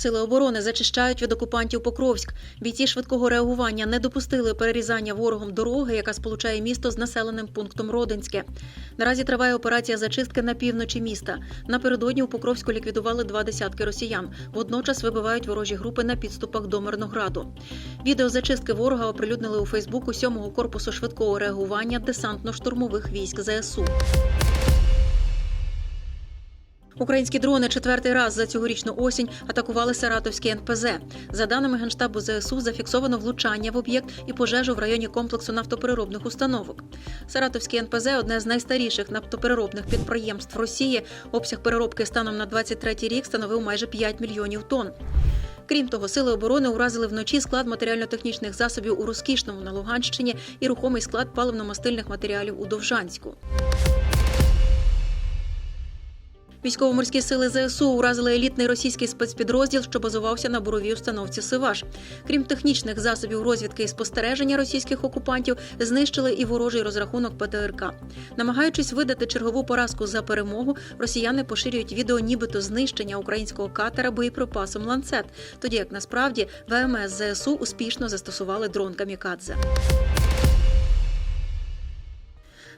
Сили оборони зачищають від окупантів Покровськ. Бійці швидкого реагування не допустили перерізання ворогом дороги, яка сполучає місто з населеним пунктом Родинське. Наразі триває операція зачистки на півночі міста. Напередодні у Покровську ліквідували два десятки росіян. Водночас вибивають ворожі групи на підступах до Мирнограду. Відео зачистки ворога оприлюднили у Фейсбуку 7-го корпусу швидкого реагування десантно-штурмових військ ЗСУ. Українські дрони четвертий раз за цьогорічну осінь атакували Саратовський НПЗ. За даними генштабу ЗСУ, зафіксовано влучання в об'єкт і пожежу в районі комплексу нафтопереробних установок. Саратовський НПЗ одне з найстаріших нафтопереробних підприємств Росії. Обсяг переробки станом на 23 рік становив майже 5 мільйонів тонн. Крім того, сили оборони уразили вночі склад матеріально-технічних засобів у Розкішному на Луганщині і рухомий склад паливно-мастильних матеріалів у Довжанську. Військово-морські сили ЗСУ уразили елітний російський спецпідрозділ, що базувався на буровій установці Сиваш. Крім технічних засобів розвідки і спостереження російських окупантів, знищили і ворожий розрахунок ПТРК. Намагаючись видати чергову поразку за перемогу, росіяни поширюють відео, нібито знищення українського катера боєприпасом ланцет, тоді як насправді ВМС ЗСУ успішно застосували дрон Камікадзе.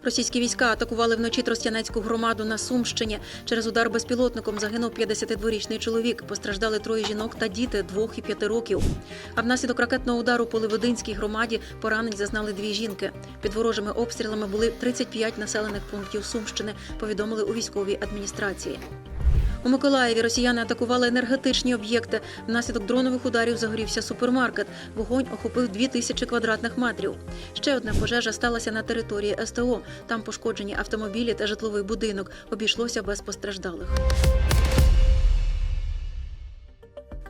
Російські війська атакували вночі Тростянецьку громаду на Сумщині. Через удар безпілотником загинув 52-річний чоловік. Постраждали троє жінок та діти двох і п'яти років. А внаслідок ракетного удару по Леводинській громаді поранень зазнали дві жінки. Під ворожими обстрілами були 35 населених пунктів Сумщини. Повідомили у військовій адміністрації. У Миколаєві росіяни атакували енергетичні об'єкти. Внаслідок дронових ударів загорівся супермаркет. Вогонь охопив 2000 квадратних метрів. Ще одна пожежа сталася на території СТО. Там пошкоджені автомобілі та житловий будинок. Обійшлося без постраждалих.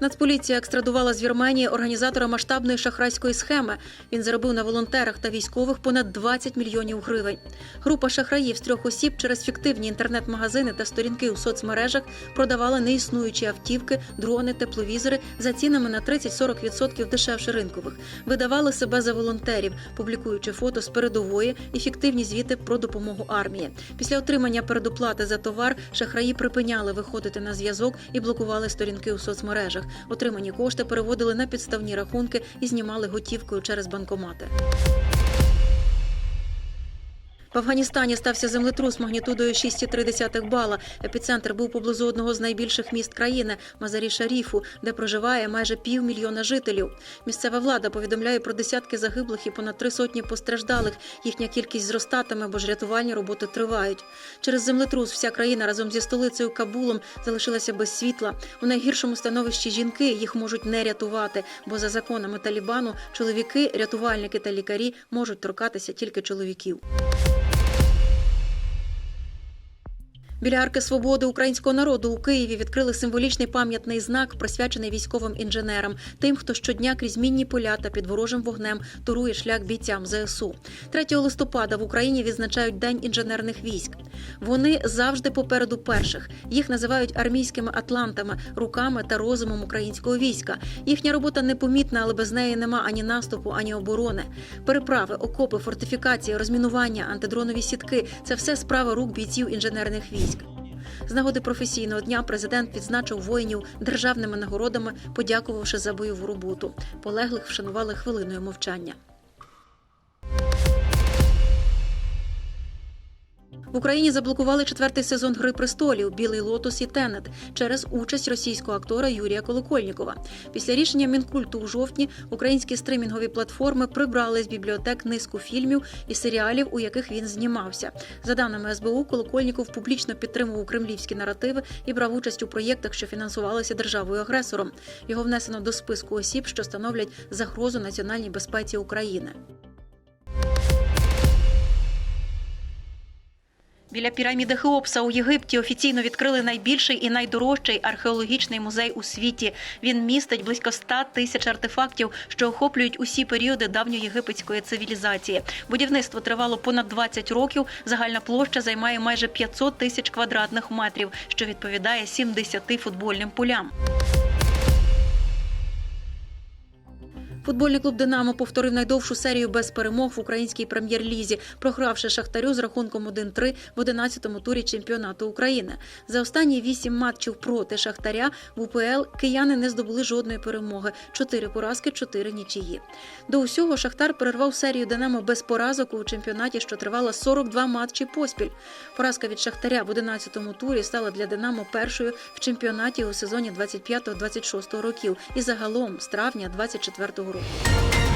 Нацполіція екстрадувала з Вірменії організатора масштабної шахрайської схеми. Він заробив на волонтерах та військових понад 20 мільйонів гривень. Група шахраїв з трьох осіб через фіктивні інтернет-магазини та сторінки у соцмережах продавала неіснуючі автівки, дрони, тепловізори за цінами на 30-40% дешевше ринкових. Видавали себе за волонтерів, публікуючи фото з передової і фіктивні звіти про допомогу армії. Після отримання передоплати за товар шахраї припиняли виходити на зв'язок і блокували сторінки у соцмережах. Отримані кошти переводили на підставні рахунки і знімали готівкою через банкомати. В Афганістані стався землетрус магнітудою 6,3 бала. Епіцентр був поблизу одного з найбільших міст країни Мазарі Шаріфу, де проживає майже півмільйона жителів. Місцева влада повідомляє про десятки загиблих і понад три сотні постраждалих. Їхня кількість зростатиме, бо ж рятувальні роботи тривають. Через землетрус вся країна разом зі столицею Кабулом залишилася без світла. У найгіршому становищі жінки їх можуть не рятувати, бо за законами Талібану чоловіки, рятувальники та лікарі можуть торкатися тільки чоловіків. Біля арки свободи українського народу у Києві відкрили символічний пам'ятний знак, присвячений військовим інженерам, тим, хто щодня крізь мінні поля та під ворожим вогнем турує шлях бійцям ЗСУ. 3 листопада в Україні відзначають День інженерних військ. Вони завжди попереду перших. Їх називають армійськими атлантами, руками та розумом українського війська. Їхня робота непомітна, але без неї нема ані наступу, ані оборони. Переправи, окопи, фортифікації, розмінування, антидронові сітки це все справа рук бійців інженерних військ. З нагоди професійного дня президент відзначив воїнів державними нагородами, подякувавши за бойову роботу. Полеглих вшанували хвилиною мовчання. В Україні заблокували четвертий сезон Гри престолів Білий лотос і Тенет через участь російського актора Юрія Колокольнікова. Після рішення Мінкульту у жовтні українські стримінгові платформи прибрали з бібліотек низку фільмів і серіалів, у яких він знімався. За даними СБУ, Колокольніков публічно підтримував кремлівські наративи і брав участь у проєктах, що фінансувалися державою агресором. Його внесено до списку осіб, що становлять загрозу національній безпеці України. Біля піраміди Хеопса у Єгипті офіційно відкрили найбільший і найдорожчий археологічний музей у світі. Він містить близько 100 тисяч артефактів, що охоплюють усі періоди давньоєгипетської цивілізації. Будівництво тривало понад 20 років. Загальна площа займає майже 500 тисяч квадратних метрів, що відповідає 70 футбольним полям. Футбольний клуб Динамо повторив найдовшу серію без перемог в українській прем'єр-лізі, програвши Шахтарю з рахунком 1-3 в 11-му турі чемпіонату України. За останні вісім матчів проти Шахтаря в УПЛ кияни не здобули жодної перемоги. Чотири поразки, чотири нічиї. До усього Шахтар перервав серію Динамо без поразок у чемпіонаті, що тривала 42 матчі поспіль. Поразка від Шахтаря в 11-му турі стала для Динамо першою в чемпіонаті у сезоні 25-26 років і загалом з травня 24-го 이상으로.